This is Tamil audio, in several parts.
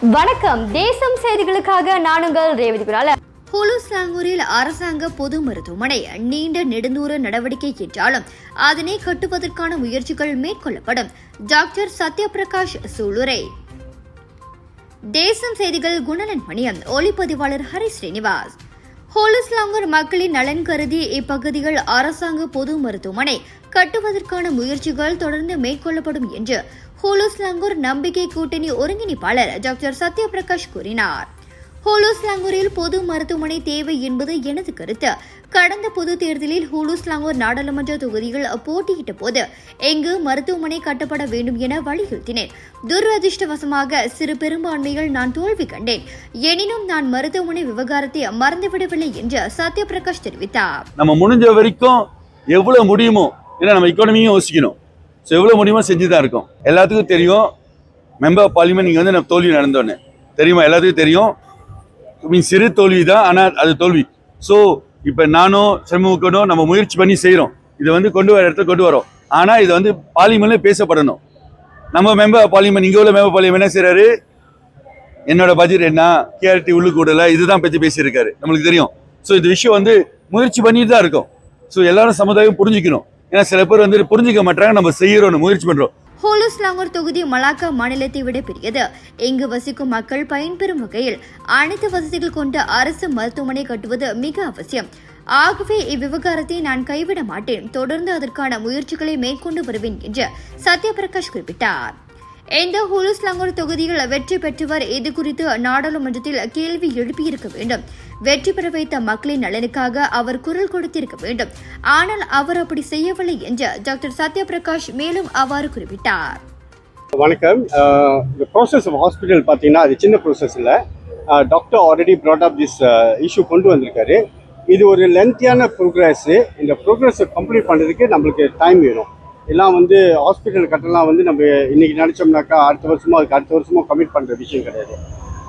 வணக்கம். தேசம் செய்திகளுக்காக நான் உங்கள் ரேவதி குரால ஹுலுஸ்லாங்கூரில் அரசாங்க பொது மருத்துவமனை நீண்ட நெடுந்தூர நடவடிக்கை என்றாலும் அதனை கட்டுவதற்கான முயற்சிகள் மேற்கொள்ளப்படும். டாக்டர் சத்யபிரகாஷ் சூளுரை. தேசம் செய்திகள் குணலன் மணியம் ஒளிப்பதிவாளர் ஹரி ஸ்ரீனிவாஸ். ஹோலுஸ்லாங்கூர் மக்களின் நலன் கருதி இப்பகுதிகள் அரசாங்க பொது மருத்துவமனை கட்டுவதற்கான முயற்சிகள் தொடர்ந்து மேற்கொள்ளப்படும் என்று ஹோலுஸ்லாங்கூர் நம்பிக்கை கூட்டணி ஒருங்கிணைப்பாளர் டாக்டர் சத்யபிரகாஷ் கூறினார். ஹோலோஸ்லாங்கூரில் பொது மருத்துவமனை தேவை என்பது எனது கருத்து. கடந்த பொது தேர்தலில் ஹூலுஸ்லாங்கூர் நாடாளுமன்ற தொகுதிகள் போட்டியிட்ட போது எங்கு மருத்துவமனை கட்டப்பட வேண்டும் என வலியுறுத்தினேன். துரதிருஷ்டவசமாக சிறு பெரும்பான்மையில் நான் தோல்வி கண்டேன். எனினும் நான் மருத்துவமனை விவகாரத்தை மறந்துவிடவில்லை என்று சத்யபிரகாஷ் தெரிவித்தார். நம்ம முடிஞ்ச வரைக்கும் எவ்வளோ முடியுமோ ஏன்னா நம்ம இக்கானமியும் யோசிக்கணும். ஸோ எவ்வளோ முடியுமோ செஞ்சு தான் இருக்கோம். எல்லாத்துக்கும் தெரியும் மெம்பர் பார்லிமெண்ட் இங்கே வந்து நம்ம தோல்வி நடந்தோன்னு. தெரியுமா? எல்லாத்துக்கும் தெரியும். மீன் சிறு தோல்வி தான் ஆனால் அது தோல்வி. ஸோ இப்போ நானும் சண்முகனும் நம்ம முயற்சி பண்ணி செய்கிறோம் இதை வந்து கொண்டு வர இடத்துல கொண்டு வரோம். ஆனால் இது வந்து பார்லிமெண்ட்ல பேசப்படணும். நம்ம மெம்பர் பார்லிமெண்ட் இங்கே உள்ள மெம்பர் பார்லிமெண்ட் என்ன செய்கிறாரு என்னோட பட்ஜெட் என்ன? கேஆர்டி உள்ளு கூடல இதுதான் பற்றி பேசியிருக்காரு. நம்மளுக்கு தெரியும். ஸோ இந்த விஷயம் வந்து முயற்சி பண்ணிட்டு தான் இருக்கோம். ஸோ எல்லாரும் சமுதாயம் புரிஞ்சுக்கணும். ஏன்னா சில பேர் வந்து புரிஞ்சிக்க மாட்டாங்க நம்ம செய்கிறோன்னு முயற்சி பண்ணுறோம் ஹோலுஸ்லாங்கூர் தொகுதி மலாக்கா மாநிலத்தை விட பெரியது. இங்கு வசிக்கும் மக்கள் பயன்பெறும் வகையில் அனைத்து வசதிகள் கொண்ட அரசு மருத்துவமனை கட்டுவது மிக அவசியம். ஆகவே இவ்விவகாரத்தை நான் கைவிட மாட்டேன். தொடர்ந்து அதற்கான முயற்சிகளை மேற்கொண்டு வருவேன் என்று சத்யபிரகாஷ் குறிப்பிட்டார். எந்த ஹுலுஸ்லங்கூர் தொகுதியில் வெற்றி பெற்றவர் இது குறித்து நாடாளுமன்றத்தில் கேள்வி எழுப்பியிருக்க வேண்டும். வெற்றி பெற வைத்த மக்களின் நலனுக்காக அவர் குரல் கொடுத்திருக்க வேண்டும். ஆனால் அவர் அப்படி செய்யவில்லை என்று டாக்டர் சத்யபிரகாஷ் மேலும் அவ்வாறு குறிப்பிட்டார். வணக்கம். இந்த ப்ராசஸ் ஆஃப் ஹாஸ்பிட்டல் பார்த்தீங்கன்னா அது சின்ன ப்ராசஸ் இல்லை. Doctor already brought up this issue கொண்டு வந்திருக்காரு. இது ஒரு லென்த்தியான ப்ரோக்ரஸ்ஸு இந்த ப்ரோக்ரஸை கம்ப்ளீட் பண்ணுறதுக்கு நம்மளுக்கு டைம் வேணும். எல்லாம் வந்து ஹாஸ்பிட்டல் கட்டலாம் வந்து நம்ம இன்றைக்கி நினச்சோம்னாக்கா அடுத்த வருஷமோ அதுக்கு அடுத்த வருஷமோ கமிட் பண்ணுற விஷயம் கிடையாது.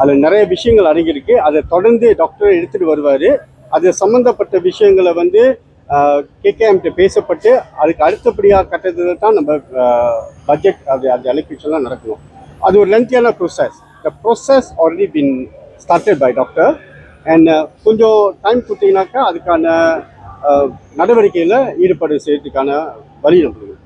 அதில் நிறைய விஷயங்கள் அடங்கியிருக்கு. அதை தொடர்ந்து டாக்டர் எடுத்துகிட்டு வருவார். அது சம்மந்தப்பட்ட விஷயங்களை வந்து கேகேஎம்கிட்ட பேசப்பட்டு அதுக்கு அடுத்தபடியாக கட்டத்தில் தான் நம்ம பட்ஜெட் அது அந்த அலோகேஷன்லாம் நடக்கணும். அது ஒரு லென்த்தியான process the process already been started by doctor and கொஞ்சம் டைம் கொடுத்தீங்கன்னாக்கா அதுக்கான நடவடிக்கையில் ஈடுபாடு செய்யறதுக்கான வழி நம்மளுக்கு.